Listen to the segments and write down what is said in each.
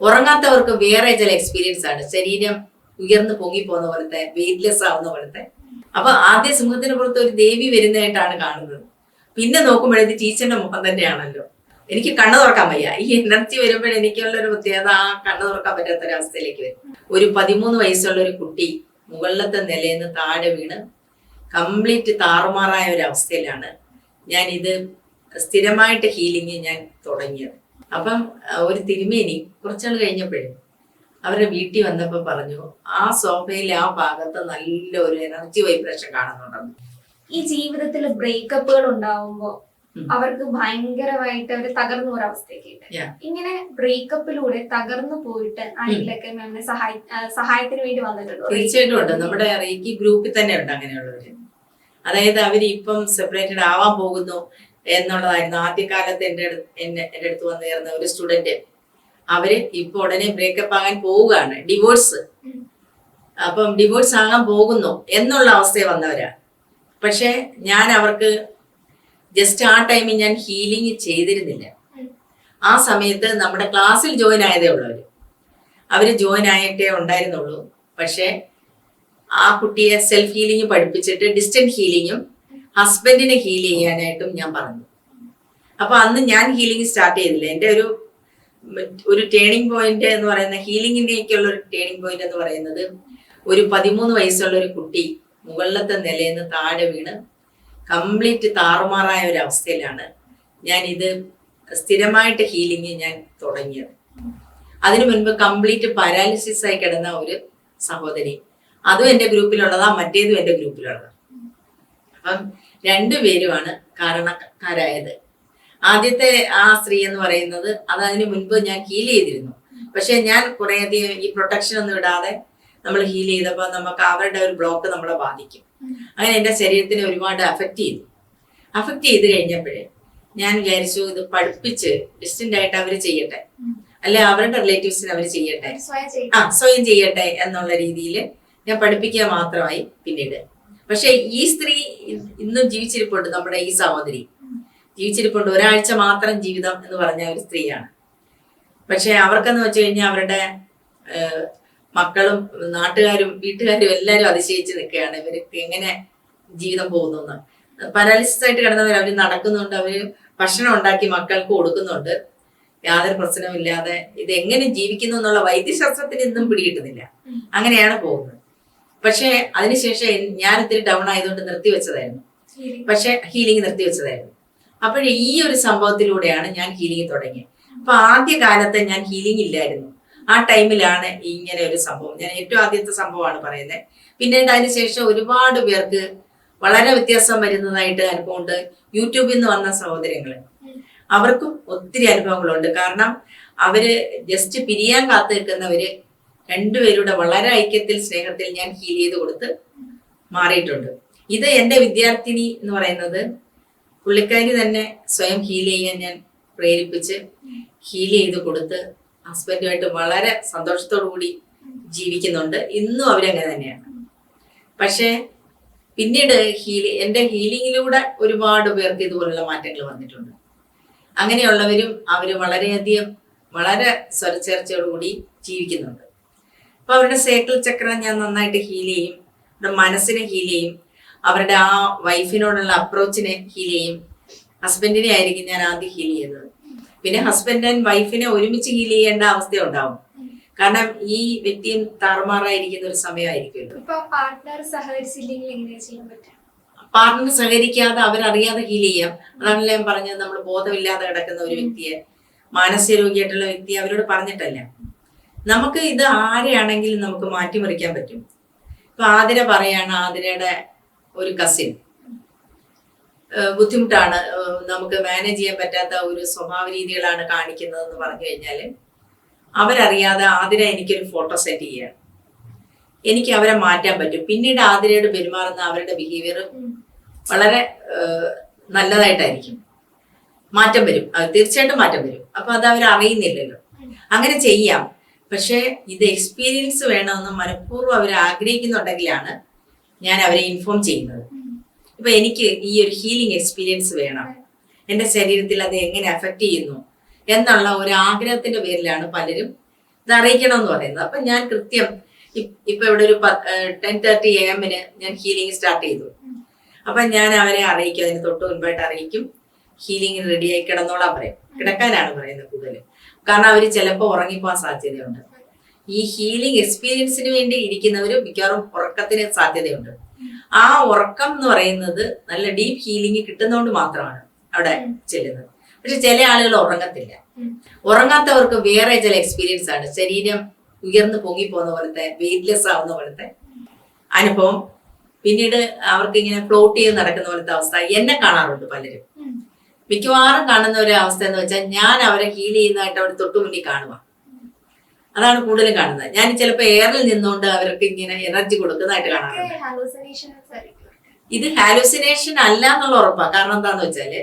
ഉറങ്ങാത്തവർക്ക് വേറെ ചില എക്സ്പീരിയൻസ് ആണ്. ശരീരം ഉയർന്നു പൊങ്ങി പോകുന്ന പോലത്തെ വെയിറ്റ്ലെസ് ആവുന്ന പോലത്തെ. അപ്പൊ ആദ്യ സിംഹത്തിന് പുറത്ത് ഒരു ദേവി വരുന്നതായിട്ടാണ് കാണുന്നത്. പിന്നെ നോക്കുമ്പോഴത് ടീച്ചറിന്റെ മുഖം തന്നെയാണല്ലോ. എനിക്ക് കണ്ണു തുറക്കാൻ വയ്യ. ഈ എനർജി വരുമ്പോൾ എനിക്കുള്ള ഒരു പ്രത്യേകത ആ കണ്ണു തുറക്കാൻ പറ്റാത്ത അവസ്ഥയിലേക്ക് വരും. ഒരു പതിമൂന്ന് വയസ്സുള്ള ഒരു കുട്ടി മുകളിലത്തെ നിലയിൽ നിന്ന് താഴെ വീണ് കംപ്ലീറ്റ് താറുമാറായ ഒരു അവസ്ഥയിലാണ് ഞാൻ ഇത് സ്ഥിരമായിട്ട് ഹീലിംഗ് ഞാൻ തുടങ്ങിയത്. അപ്പം ഒരു തിരുമേനി കുറച്ചാൾ കഴിഞ്ഞപ്പോഴേ അവരുടെ വീട്ടിൽ വന്നപ്പോൾ പറഞ്ഞു ആ സോഫയിൽ ആ ഭാഗത്ത് നല്ല ഒരു എനർജി വൈബ്രേഷൻ കാണുന്നുണ്ടെന്ന്. ഈ ജീവിതത്തിൽ ബ്രേക്കപ്പുകൾ ഉണ്ടാവുമ്പോൾ അവർക്ക് ഭയങ്കരമായിട്ട് അവർ തകർന്നു ഒരു അവസ്ഥയൊക്കെ. ഇങ്ങനെ ബ്രേക്കപ്പിലൂടെ തകർന്നു പോയിട്ട് ആരെങ്കിലൊക്കെ മാമിനെ സഹായി സഹായത്തിന് വേണ്ടി വന്നിട്ടുണ്ടോ? തീർച്ചയായിട്ടും ഉണ്ട്. നമ്മുടെ റേക്കി ഗ്രൂപ്പിൽ തന്നെ ഉണ്ട് അങ്ങനെയുള്ളവര്. അതായത് അവർ ഇപ്പം സെപ്പറേറ്റഡ് ആവാൻ പോകുന്നു. എന്നുള്ളതായിരുന്നു. ആദ്യകാലത്ത് എന്റെ അടുത്ത് എന്നെ എന്റെ അടുത്ത് വന്നു ചേർന്ന ഒരു സ്റ്റുഡന്റ് അവർ ഇപ്പൊ ഉടനെ ബ്രേക്കപ്പ് ആകാൻ പോവുകയാണ്. ഡിവോഴ്സ് അപ്പം ഡിവോഴ്സ് ആകാൻ പോകുന്നു എന്നുള്ള അവസ്ഥ വന്നവരാ. പക്ഷെ ഞാൻ അവർക്ക് ജസ്റ്റ് ആ ടൈമിൽ ഞാൻ ഹീലിംഗ് ചെയ്തിരുന്നില്ല. ആ സമയത്ത് നമ്മുടെ ക്ലാസ്സിൽ ജോയിൻ ആയതേ ഉള്ളവര്. അവർ ജോയിൻ ആയിട്ടേ ഉണ്ടായിരുന്നുള്ളൂ. പക്ഷെ ആ കുട്ടിയെ സെൽഫ് ഹീലിംഗ് പഠിപ്പിച്ചിട്ട് ഡിസ്റ്റന്റ് ഹീലിങ്ങും ഹസ്ബൻഡിനെ ഹീൽ ചെയ്യാനായിട്ടും ഞാൻ പറഞ്ഞു. അപ്പൊ അന്ന് ഞാൻ ഹീലിംഗ് സ്റ്റാർട്ട് ചെയ്തില്ല. എന്റെ ഒരു ഒരു ടേണിംഗ് പോയിന്റ് എന്ന് പറയുന്ന ഹീലിംഗിന്റെയൊക്കെയുള്ള ഒരു ടേണിംഗ് പോയിന്റ് എന്ന് പറയുന്നത് ഒരു പതിമൂന്ന് വയസ്സുള്ള ഒരു കുട്ടി മുകളിലത്തെ നിലയിൽ നിന്ന് താഴെ വീണ് കംപ്ലീറ്റ് താറുമാറായ ഒരു അവസ്ഥയിലാണ് ഞാൻ ഇത് സ്ഥിരമായിട്ട് ഹീലിംഗ് ഞാൻ തുടങ്ങിയത്. അതിനു മുൻപ് കംപ്ലീറ്റ് പാരാലിസിസ് ആയി കിടന്ന ഒരു സഹോദരി. അതും എന്റെ ഗ്രൂപ്പിലുള്ളതാ മറ്റേതും എന്റെ ഗ്രൂപ്പിലുള്ളതാ. അപ്പം രണ്ടുപേരുമാണ് കാരണക്കാരായത്. ആദ്യത്തെ ആ സ്ത്രീ എന്ന് പറയുന്നത് അത് അതിന് മുൻപ് ഞാൻ ഹീൽ ചെയ്തിരുന്നു. പക്ഷെ ഞാൻ കുറേയധികം ഈ പ്രൊട്ടക്ഷൻ ഒന്നും ഇടാതെ നമ്മൾ ഹീൽ ചെയ്തപ്പോൾ നമുക്ക് അവരുടെ ഒരു ബ്ലോക്ക് നമ്മളെ ബാധിക്കും. അങ്ങനെ എന്റെ ശരീരത്തിനെ ഒരുപാട് അഫക്റ്റ് ചെയ്തു. അഫക്റ്റ് ചെയ്ത് കഴിഞ്ഞപ്പോഴേ ഞാൻ വിചാരിച്ചു ഇത് പഠിപ്പിച്ച് ഡിസ്റ്റന്റ് ആയിട്ട് അവർ ചെയ്യട്ടെ. അല്ലെ അവരുടെ റിലേറ്റീവ്സിന് അവർ ചെയ്യട്ടെ. ആ സ്വയം ചെയ്യട്ടെ എന്നുള്ള രീതിയിൽ ഞാൻ പഠിപ്പിക്കുക മാത്രമായി പിന്നീട്. പക്ഷെ ഈ സ്ത്രീ ഇന്നും ജീവിച്ചിരിപ്പുണ്ട് നമ്മുടെ ഈ സഹോദരി. ജീവിച്ചിരിപ്പുണ്ട് ഒരാഴ്ച മാത്രം ജീവിതം എന്ന് പറഞ്ഞ ഒരു സ്ത്രീയാണ്. പക്ഷെ അവർക്കെന്ന് വെച്ച് കഴിഞ്ഞാൽ അവരുടെ മക്കളും നാട്ടുകാരും വീട്ടുകാരും എല്ലാവരും അതിശയിച്ച് നിൽക്കുകയാണ് ഇവർക്ക് എങ്ങനെ ജീവിതം പോകുന്നു എന്ന് പാരാലിസിസ് ആയിട്ട് കിടന്നവർ അവർ നടക്കുന്നുണ്ട് അവർ ഭക്ഷണം ഉണ്ടാക്കി മക്കൾക്ക് കൊടുക്കുന്നുണ്ട്. യാതൊരു പ്രശ്നമില്ലാതെ ഇത് എങ്ങനെ ജീവിക്കുന്നു എന്നുള്ള വൈദ്യശാസ്ത്രത്തിന് ഇന്നും പിടികിട്ടുന്നില്ല. അങ്ങനെയാണ് പോകുന്നത്. പക്ഷേ അതിനുശേഷം ഞാൻ ഇത്തിരി ഡൗൺ ആയതുകൊണ്ട് നിർത്തിവെച്ചതായിരുന്നു വെച്ചതായിരുന്നു. പക്ഷെ ഹീലിംഗ് നിർത്തിവെച്ചതായിരുന്നു അപ്പോഴേ ഈ ഒരു സംഭവത്തിലൂടെയാണ് ഞാൻ ഹീലിംഗ് തുടങ്ങിയത്. അപ്പൊ ആദ്യ കാലത്ത് ഞാൻ ഹീലിംഗ് ഇല്ലായിരുന്നു. ആ ടൈമിലാണ് ഇങ്ങനെ ഒരു സംഭവം. ഞാൻ ഏറ്റവും ആദ്യത്തെ സംഭവമാണ് പറയുന്നത് പിന്നീട് അതിനുശേഷം ഒരുപാട് പേർക്ക് വളരെ വ്യത്യാസം വരുന്നതായിട്ട് അനുഭവമുണ്ട്. യൂട്യൂബിൽ നിന്ന് വന്ന സഹോദരങ്ങൾ അവർക്കും ഒത്തിരി അനുഭവങ്ങളുണ്ട്. കാരണം അവർ ജസ്റ്റ് പിരിയാൻ കാത്തു നിൽക്കുന്നവര് രണ്ടുപേരുടെ വളരെ ഐക്യത്തിൽ സ്നേഹത്തിൽ ഞാൻ ഹീൽ ചെയ്ത് കൊടുത്ത് മാറിയിട്ടുണ്ട്. ഇത് എന്റെ വിദ്യാർത്ഥിനി എന്ന് പറയുന്നത് പുള്ളിക്കാരി തന്നെ സ്വയം ഹീൽ ചെയ്യാൻ ഞാൻ പ്രേരിപ്പിച്ച് ഹീൽ ചെയ്ത് കൊടുത്ത് ഹസ്ബൻഡുമായിട്ട് വളരെ സന്തോഷത്തോടു കൂടി ജീവിക്കുന്നുണ്ട്. ഇന്നും അവരങ്ങനെ തന്നെയാണ്. പക്ഷേ പിന്നീട് ഹീലി എന്റെ ഹീലിങ്ങിലൂടെ ഒരുപാട് പേർക്ക് ഇതുപോലുള്ള മാറ്റങ്ങൾ വന്നിട്ടുണ്ട്. അങ്ങനെയുള്ളവരും അവർ വളരെയധികം വളരെ സ്വരച്ചേർച്ചയോടുകൂടി ജീവിക്കുന്നുണ്ട്. അപ്പൊ അവരുടെ സേക്കിൾ ചക്രം ഞാൻ നന്നായിട്ട് ഹീൽ ചെയ്യും. അവരുടെ മനസ്സിനെ ഹീൽ ചെയ്യും. അവരുടെ ആ വൈഫിനോടുള്ള അപ്രോച്ചിനെ ഹീൽ ചെയ്യും. ഹസ്ബൻഡിനെ ആയിരിക്കും ഞാൻ ആദ്യം ഹീൽ ചെയ്യുന്നത്. പിന്നെ ഹസ്ബൻഡ് ആൻഡ് വൈഫിനെ ഒരുമിച്ച് ഹീൽ ചെയ്യേണ്ട അവസ്ഥ ഉണ്ടാവും കാരണം ഈ വ്യക്തിയും താറുമാറായിരിക്കുന്ന ഒരു സമയമായിരിക്കുമല്ലോ. ഇപ്പൊ പാർട്ട്ണർ സഹകരിച്ചില്ലെങ്കിൽ എങ്ങനെ ചെയ്യാൻ പാർട്ണർ സഹകരിക്കാതെ അവരറിയാതെ ഹീൽ ചെയ്യാം. അതാണല്ലോ ഞാൻ പറഞ്ഞത്. നമ്മൾ ബോധമില്ലാതെ കിടക്കുന്ന ഒരു വ്യക്തിയെ മാനസിക രോഗിയായിട്ടുള്ള വ്യക്തിയെ അവരോട് പറഞ്ഞിട്ടല്ല. നമുക്ക് ഇത് ആരെയാണെങ്കിലും നമുക്ക് മാറ്റിമറിക്കാൻ പറ്റും. ഇപ്പൊ ആതിര പറയാണ് ആതിരയുടെ ഒരു കസിൻ ബുദ്ധിമുട്ടാണ്. നമുക്ക് മാനേജ് ചെയ്യാൻ പറ്റാത്ത ഒരു സ്വഭാവ രീതികളാണ് കാണിക്കുന്നതെന്ന് പറഞ്ഞു കഴിഞ്ഞാൽ അവരറിയാതെ ആതിര എനിക്കൊരു ഫോട്ടോ സെറ്റ് ചെയ്യാണ്. എനിക്ക് അവരെ മാറ്റാൻ പറ്റും. പിന്നീട് ആതിരയോട് പെരുമാറുന്ന അവരുടെ ബിഹേവിയർ വളരെ നല്ലതായിട്ടായിരിക്കും. മാറ്റം വരും. തീർച്ചയായിട്ടും മാറ്റം വരും. അപ്പൊ അത് അവർ അറിയുന്നില്ലല്ലോ അങ്ങനെ ചെയ്യാം. പക്ഷെ ഇത് എക്സ്പീരിയൻസ് വേണമെന്ന് മനഃപൂർവം അവർ ആഗ്രഹിക്കുന്നുണ്ടെങ്കിലാണ് ഞാൻ അവരെ ഇൻഫോം ചെയ്യുന്നത്. ഇപ്പൊ എനിക്ക് ഈ ഒരു ഹീലിംഗ് എക്സ്പീരിയൻസ് വേണം. എന്റെ ശരീരത്തിൽ അത് എങ്ങനെ അഫക്റ്റ് ചെയ്യുന്നു എന്നുള്ള ഒരു ആഗ്രഹത്തിന്റെ പേരിലാണ് പലരും ഇത് അറിയിക്കണം എന്ന് പറയുന്നത്. അപ്പൊ ഞാൻ കൃത്യം ഇപ്പൊ ഇവിടെ ഒരു ടെൻ തേർട്ടി എ എമ്മിന് ഞാൻ ഹീലിംഗ് സ്റ്റാർട്ട് ചെയ്തു. അപ്പൊ ഞാൻ അവരെ അറിയിക്കും അതിന് തൊട്ട് മുൻപായിട്ട് അറിയിക്കും. ഹീലിംഗിന് റെഡി ആയി കിടന്നോളാം പറയും. കിടക്കാനാണ് പറയുന്നത് കൂടുതൽ കാരണം അവർ ചിലപ്പോൾ ഉറങ്ങിപ്പോകാൻ സാധ്യതയുണ്ട്. ഈ ഹീലിംഗ് എക്സ്പീരിയൻസിന് വേണ്ടി ഇരിക്കുന്നവർ മിക്കവാറും ഉറക്കത്തിന് സാധ്യതയുണ്ട്. ആ ഉറക്കം എന്ന് പറയുന്നത് നല്ല ഡീപ്പ് ഹീലിംഗ് കിട്ടുന്നതുകൊണ്ട് മാത്രമാണ് അവിടെ ചെല്ലുന്നത്. പക്ഷെ ചില ആളുകൾ ഉറങ്ങത്തില്ല. ഉറങ്ങാത്തവർക്ക് വേറെ ചില എക്സ്പീരിയൻസ് ആണ്. ശരീരം ഉയർന്നു പൊങ്ങി പോകുന്ന പോലത്തെ വെയിറ്റ്ലെസ് ആവുന്ന പോലത്തെ അനുഭവം. പിന്നീട് അവർക്ക് ഇങ്ങനെ ഫ്ലോട്ട് ചെയ്ത് നടക്കുന്ന പോലത്തെ അവസ്ഥ എന്നെ കാണാറുണ്ട് പലരും. മിക്കവാറും കാണുന്ന ഒരു അവസ്ഥ എന്ന് വെച്ചാൽ ഞാൻ അവരെ ഹീൽ ചെയ്യുന്നതായിട്ട് അവർ തൊട്ടു മുന്നിൽ കാണുക. അതാണ് കൂടുതലും കാണുന്നത്. ഞാൻ ചിലപ്പോൾ എയറിൽ നിന്നുകൊണ്ട് അവർക്ക് ഇങ്ങനെ എനർജി കൊടുക്കുന്നതായിട്ട് കാണാറുണ്ട്. ഇത് ഹാലുസിനേഷൻ അല്ല എന്നുള്ള ഉറപ്പാണ് കാരണം എന്താന്ന് വെച്ചാൽ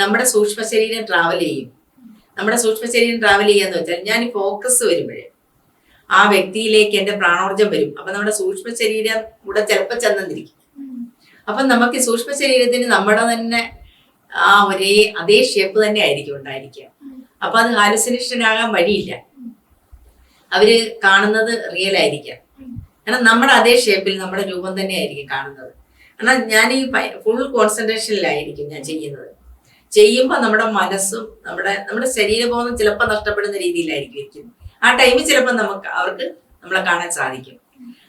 നമ്മുടെ സൂക്ഷ്മ ശരീരം ട്രാവൽ ചെയ്യും. നമ്മുടെ സൂക്ഷ്മ ശരീരം ട്രാവൽ ചെയ്യാന്ന് വെച്ചാൽ ഞാൻ ഫോക്കസ് വരുമ്പോഴേ ആ വ്യക്തിയിലേക്ക് എന്റെ പ്രാണോർജം വരും. അപ്പൊ നമ്മുടെ സൂക്ഷ്മ ശരീരം കൂടെ ചിലപ്പോൾ ചെന്നിരിക്കും അപ്പൊ നമുക്ക് സൂക്ഷ്മ ശരീരത്തിന് നമ്മുടെ തന്നെ ആ ഒരേ അതേ ഷേപ്പ് തന്നെ ആയിരിക്കും ഉണ്ടായിരിക്കുക. അപ്പൊ അത് ഹാലുസിനേഷൻ വഴിയില്ല. അവർ കാണുന്നത് റിയൽ ആയിരിക്കാം. കാരണം നമ്മുടെ അതേ ഷേപ്പിൽ നമ്മുടെ രൂപം തന്നെ ആയിരിക്കും കാണുന്നത്. കാരണം ഞാൻ ഈ ഫുൾ കോൺസെൻട്രേഷനിലായിരിക്കും ഞാൻ ചെയ്യുന്നത്. ചെയ്യുമ്പോൾ നമ്മുടെ മനസ്സും നമ്മുടെ നമ്മുടെ ശരീരബോധം ചിലപ്പോൾ നഷ്ടപ്പെടുന്ന രീതിയിലായിരിക്കും ഇരിക്കുന്നത് ആ ടൈമിൽ ചിലപ്പോൾ നമുക്ക് അവർക്ക് നമ്മളെ കാണാൻ സാധിക്കും.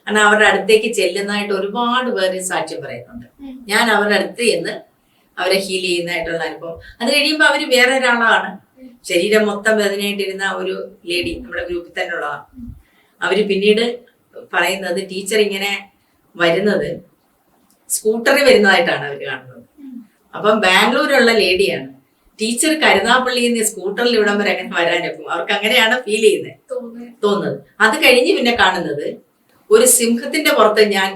കാരണം അവരുടെ അടുത്തേക്ക് ചെല്ലുന്നതായിട്ട് ഒരുപാട് പേര് സാക്ഷ്യം പറയുന്നുണ്ട്. ഞാൻ അവരുടെ അടുത്ത് ചെന്ന് അവരെ ഹീൽ ചെയ്യുന്നതായിട്ടുള്ള അനുഭവം. അത് കഴിയുമ്പോൾ അവർ വേറെ ഒരാളാണ് ശരീരം മൊത്തം വേദനയായിട്ടിരുന്ന ഒരു ലേഡി നമ്മുടെ ഗ്രൂപ്പിൽ തന്നെ ഉള്ളതാണ്. അവർ പിന്നീട് പറയുന്നത് ടീച്ചർ ഇങ്ങനെ വരുന്നത് സ്കൂട്ടറിൽ വരുന്നതായിട്ടാണ് അവർ കാണുന്നത്. അപ്പം ബാംഗ്ലൂരുള്ള ലേഡിയാണ് ടീച്ചർ കരുനാപ്പള്ളിയിൽ നിന്ന് സ്കൂട്ടറിൽ ഇവിടം വരെ അങ്ങനെ വരാനൊക്കും അവർക്ക് അങ്ങനെയാണ് ഫീൽ ചെയ്യുന്നത്. തോന്നുന്നത്. അത് കഴിഞ്ഞ് പിന്നെ കാണുന്നത് ഒരു സിംഹത്തിന്റെ പുറത്ത് ഞാൻ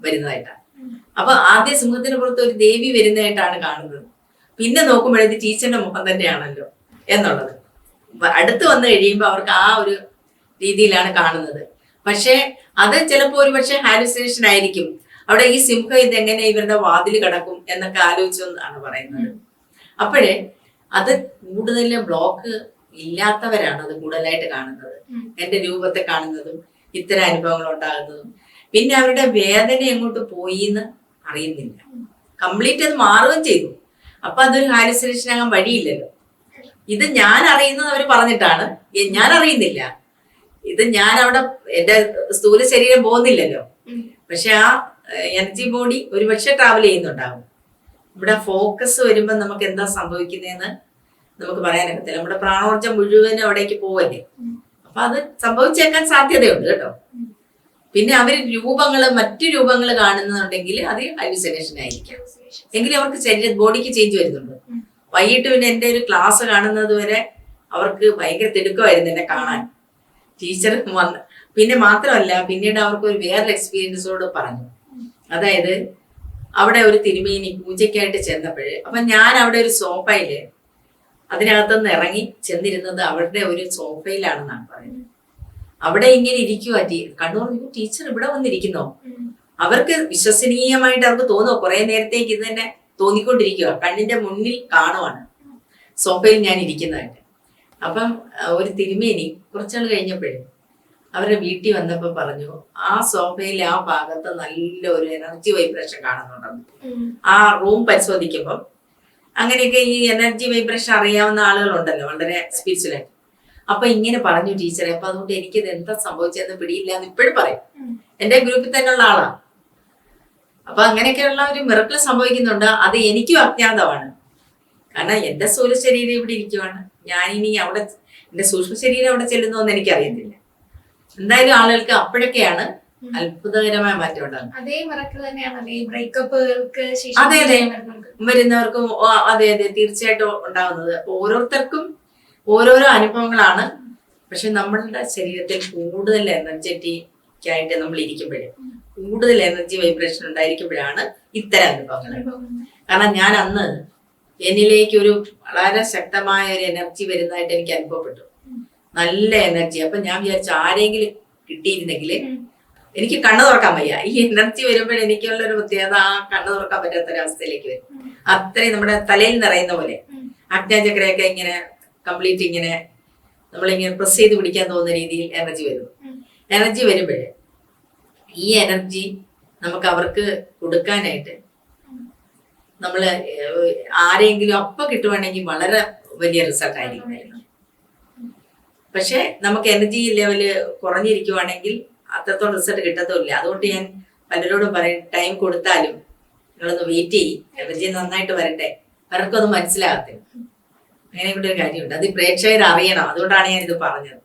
വരുന്നതായിട്ടാണ്. അപ്പൊ ആദ്യ സിംഹത്തിന് പുറത്ത് ഒരു ദേവി വരുന്നതായിട്ടാണ് കാണുന്നത്. പിന്നെ നോക്കുമ്പോഴേത് ടീച്ചറിന്റെ മുഖം തന്നെയാണല്ലോ എന്നുള്ളത്. അടുത്ത് വന്നു കഴിയുമ്പോൾ അവർക്ക് ആ ഒരു രീതിയിലാണ് കാണുന്നത്. പക്ഷേ അത് ചിലപ്പോൾ ഒരു പക്ഷേ ഹാലുസിനേഷൻ ആയിരിക്കും. അവിടെ ഈ സിംഹം ഇതെങ്ങനെ ഇവരുടെ വാതിൽ കിടക്കും എന്നൊക്കെ ആലോചിച്ചെന്നാണ് പറയുന്നത്. അപ്പോഴേ അത് കൂടുതൽ ബ്ലോക്ക് ഇല്ലാത്തവരാണ് അത് കൂടുതലായിട്ട് കാണുന്നത്. എന്റെ രൂപത്തെ കാണുന്നതും ഇത്തരം അനുഭവങ്ങൾ ഉണ്ടാകുന്നതും. പിന്നെ അവരുടെ വേദന എങ്ങോട്ട് പോയി എന്ന് അറിയുന്നില്ല. കംപ്ലീറ്റ് അത് മാറുകയും ചെയ്തു. അപ്പൊ അതൊരു ഹാലുസിനേഷൻ ആകാൻ വഴിയില്ലല്ലോ. ഇത് ഞാൻ അറിയുന്നത് അവർ പറഞ്ഞിട്ടാണ്. ഞാൻ അറിയുന്നില്ല. ഇത് ഞാൻ അവിടെ എന്റെ സ്ഥൂല ശരീരം പോകുന്നില്ലല്ലോ. പക്ഷെ ആ എനർജി ബോഡി ഒരുപക്ഷെ ട്രാവൽ ചെയ്യുന്നുണ്ടാവും. ഇവിടെ ഫോക്കസ് വരുമ്പോൾ നമുക്ക് എന്താ സംഭവിക്കുന്നതെന്ന് നമുക്ക് പറയാനൊക്കത്തില്ല നമ്മുടെ പ്രാണോർജം മുഴുവനും അവിടേക്ക് പോവല്ലേ. അപ്പൊ അത് സംഭവിച്ചേക്കാൻ സാധ്യതയുണ്ട് കേട്ടോ. പിന്നെ അവർ രൂപങ്ങൾ മറ്റു രൂപങ്ങൾ കാണുന്നുണ്ടെങ്കിൽ അത് ഹൈലുസിനേഷൻ ആയിരിക്കാം. എങ്കിലും അവർക്ക് ശരീര ബോഡിക്ക് ചേഞ്ച് വരുന്നുണ്ട്. വൈകിട്ട് പിന്നെ എന്റെ ഒരു ക്ലാസ് കാണുന്നത് വരെ അവർക്ക് ഭയങ്കര തിടുക്കമായിരുന്നു എന്നെ കാണാൻ. ടീച്ചർ വന്ന്. പിന്നെ മാത്രമല്ല പിന്നീട് അവർക്ക് ഒരു വേറൊരു എക്സ്പീരിയൻസോട് പറഞ്ഞു. അതായത് അവിടെ ഒരു തിരുമേനി പൂജയ്ക്കായിട്ട് ചെന്നപ്പോഴേ അപ്പൊ ഞാൻ അവിടെ ഒരു സോഫയിൽ അതിനകത്തുനിന്ന് ഇറങ്ങി ചെന്നിരുന്നത് അവരുടെ ഒരു സോഫയിലാണെന്നാണ് പറയുന്നത്. അവിടെ ഇങ്ങനെ ഇരിക്കുവാ ടീ കണ്ണൂർ ടീച്ചർ ഇവിടെ വന്നിരിക്കുന്നോ. അവർക്ക് വിശ്വസനീയമായിട്ട് അവർക്ക് തോന്നുക കുറെ നേരത്തേക്ക് ഇത് തന്നെ തോന്നിക്കൊണ്ടിരിക്കുക കണ്ണിന്റെ മുന്നിൽ കാണുവാണ്. സോഫയിൽ ഞാൻ ഇരിക്കുന്നതായിട്ട്. അപ്പം ഒരു തിരുമേനി കുറച്ചാൾ കഴിഞ്ഞപ്പോഴേ അവരുടെ വീട്ടിൽ വന്നപ്പോൾ പറഞ്ഞു ആ സോഫയിൽ ആ ഭാഗത്ത് നല്ല ഒരു എനർജി വൈബ്രേഷൻ കാണുന്നുണ്ടെന്ന്. ആ റൂം പരിശോധിക്കുമ്പോൾ അങ്ങനെയൊക്കെ ഈ എനർജി വൈബ്രേഷൻ അറിയാവുന്ന ആളുകളുണ്ടല്ലോ വളരെ സ്പിരിച്വലായിട്ട് അപ്പൊ ഇങ്ങനെ പറഞ്ഞു ടീച്ചറെ അപ്പൊ അതുകൊണ്ട് എനിക്കിത് എന്താ സംഭവിച്ചതെന്ന് പിടിയില്ല എന്ന് ഇപ്പോഴും പറയും. എന്റെ ഗ്രൂപ്പിൽ തന്നെ ഉള്ള ആളാ. അപ്പൊ അങ്ങനെയൊക്കെയുള്ള ഒരു മിറക്കിൾ സംഭവിക്കുന്നുണ്ട്. അത് എനിക്കും അജ്ഞാതമാണ്. കാരണം എന്റെ സ്ഥൂല ശരീരം ഇവിടെ ഇരിക്കുവാണ്. ഞാൻ ഇനി അവിടെ എന്റെ സൂക്ഷ്മ ശരീരം അവിടെ ചെല്ലുന്നോന്ന് എനിക്കറിയത്തില്ല. എന്തായാലും ആളുകൾക്ക് അപ്പോഴൊക്കെയാണ് അത്ഭുതകരമായ മാറ്റം ഉണ്ടാകുന്നത്. അതേ മറക്കൽ തന്നെയാണ്. ബ്രേക്കപ്പുകൾക്ക് അതെ, അതെ. വരുന്നവർക്കും. അതെ അതെ. തീർച്ചയായിട്ടും ഉണ്ടാകുന്നത്. ഓരോരുത്തർക്കും ഓരോരോ അനുഭവങ്ങളാണ്. പക്ഷെ നമ്മളുടെ ശരീരത്തിൽ കൂടുതൽ എനർജറ്റിക് ആയിട്ട് നമ്മൾ ഇരിക്കുമ്പോഴേ കൂടുതൽ എനർജി വൈബ്രേഷൻ ഉണ്ടായിരിക്കുമ്പോഴാണ് ഇത്തരം അനുഭവങ്ങൾ. കാരണം ഞാൻ അന്ന് എന്നിലേക്ക് ഒരു വളരെ ശക്തമായ ഒരു എനർജി വരുന്നതായിട്ട് എനിക്ക് അനുഭവപ്പെട്ടു. നല്ല എനർജി അപ്പൊ ഞാൻ വിചാരിച്ചു ആരെങ്കിലും കിട്ടിയിരുന്നെങ്കിൽ എനിക്ക് കണ്ണു തുറക്കാൻ വയ്യ. ഈ എനർജി വരുമ്പോൾ എനിക്കുള്ള ഒരു പ്രത്യേകത ആ കണ്ണു തുറക്കാൻ പറ്റാത്ത ഒരു അവസ്ഥയിലേക്ക് വരും. അത്രയും നമ്മുടെ തലയിൽ നിറയുന്ന പോലെ. അജ്ഞാചക്രയൊക്കെ ഇങ്ങനെ കംപ്ലീറ്റ് ഇങ്ങനെ നമ്മളിങ്ങനെ പ്രസ് ചെയ്ത് പിടിക്കാൻ തോന്നുന്ന രീതിയിൽ എനർജി വരും ഉം. എനർജി വരുമ്പോഴേ ഈ എനർജി നമുക്ക് അവർക്ക് കൊടുക്കാനായിട്ട് നമ്മൾ ആരെങ്കിലും അപ്പൊ കിട്ടുവാണെങ്കിൽ വളരെ വലിയ റിസൾട്ട് ആയിരിക്കും. പക്ഷെ നമുക്ക് എനർജി ലെവൽ കുറഞ്ഞിരിക്കുവാണെങ്കിൽ അത്രത്തോളം റിസൾട്ട് കിട്ടത്തുമില്ല. അതുകൊണ്ട് ഞാൻ പലരോടും പറയും ടൈം കൊടുത്താലും നിങ്ങളൊന്ന് വെയിറ്റ് ചെയ്യും. എനർജി നന്നായിട്ട് വരട്ടെ. പലർക്കും അത് മനസ്സിലാകത്തില്ല. അങ്ങനെ ഇവിടെ ഒരു കാര്യമുണ്ട്. അത് പ്രേക്ഷകർ അറിയണം അതുകൊണ്ടാണ് ഞാൻ ഇത് പറഞ്ഞത്.